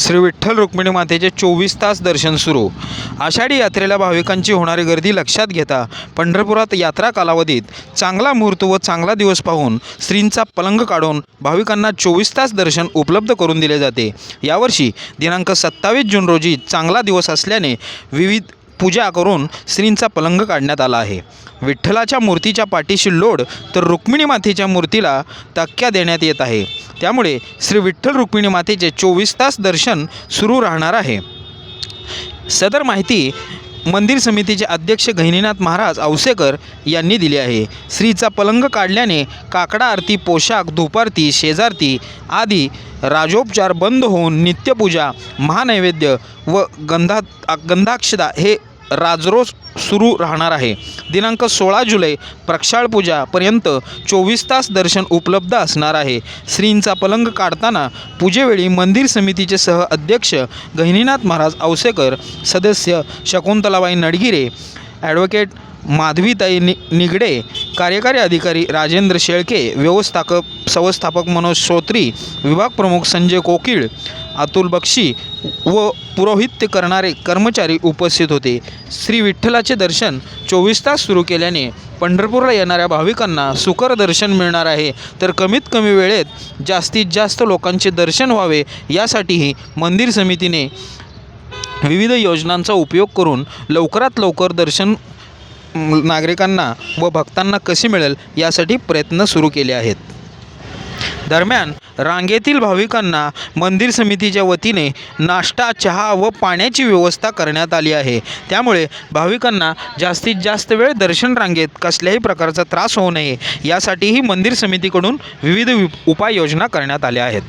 श्री विठ्ठल रुक्मिणी मातेचे चोवीस तास दर्शन सुरू. आषाढी यात्रेला भाविकांची होणारी गर्दी लक्षात घेता पंढरपुरात यात्रा कालावधीत चांगला मुहूर्त व चांगला दिवस पाहून श्रींचा पलंग काढून भाविकांना चोवीस तास दर्शन उपलब्ध करून दिले जाते. यावर्षी दिनांक सत्तावीस जून रोजी चांगला दिवस असल्याने विविध पूजा करून श्रींचा पलंग काढण्यात आला आहे. विठ्ठलाच्या मूर्तीच्या पाठीशी लोड तर रुक्मिणी मातेच्या मूर्तीला तक्क्या देण्यात येत आहे. त्यामुळे श्री विठ्ठल रुक्मिणी मातेचे चोवीस तास दर्शन सुरू राहणार आहे. सदर माहिती मंदिर समितीचे अध्यक्ष गहिनीनाथ महाराज औसेकर यांनी दिली आहे. श्रीचा पलंग काढल्याने काकडा आरती पोशाख धुपारती शेजारती आदी राजोपचार बंद होऊन नित्यपूजा महानैवेद्य व गंधा गंधाक्षदा हे राजरोज सुरू राहणार आहे. दिनांक सोळा जुलै प्रक्षाळपूजापर्यंत चोवीस तास दर्शन उपलब्ध असणार आहे. श्रींचा पलंग काढताना पूजेवेळी मंदिर समितीचे सह अध्यक्ष गहिनीनाथ महाराज औसेकर सदस्य शकुंतलाबाई नडगिरे ॲडव्होकेट माधवीताई नि निगडे कार्यकारी अधिकारी राजेंद्र शेळके व्यवस्थापक संस्थापक मनोज श्रोत्री विभाग प्रमुख संजय कोकिळ अतुल बक्षी व पुरोहित्य करणारे कर्मचारी उपस्थित होते. श्री विठ्ठलाचे दर्शन चोवीस तास सुरू केल्याने पंढरपूरला येणाऱ्या भाविकांना सुकर दर्शन मिळणार आहे. तर कमीत कमी वेळेत जास्तीत जास्त लोकांचे दर्शन व्हावे यासाठीही मंदिर समितीने विविध योजनांचा उपयोग करून लवकरात लवकर दर्शन नागरिकांना व भक्तांना कसे मिळेल यासाठी प्रयत्न सुरू केले आहेत. दरम्यान रांगेतील भाविकांना मंदिर समितीच्या वतीने नाश्ता चहा व पाण्याची व्यवस्था करण्यात आली आहे. त्यामुळे भाविकांना जास्तीत जास्त वेळ दर्शन रांगेत कसल्याही प्रकारचा त्रास होऊ नये. यासाठीही मंदिर समितीकडून विविध उपाययोजना करण्यात आल्या आहेत.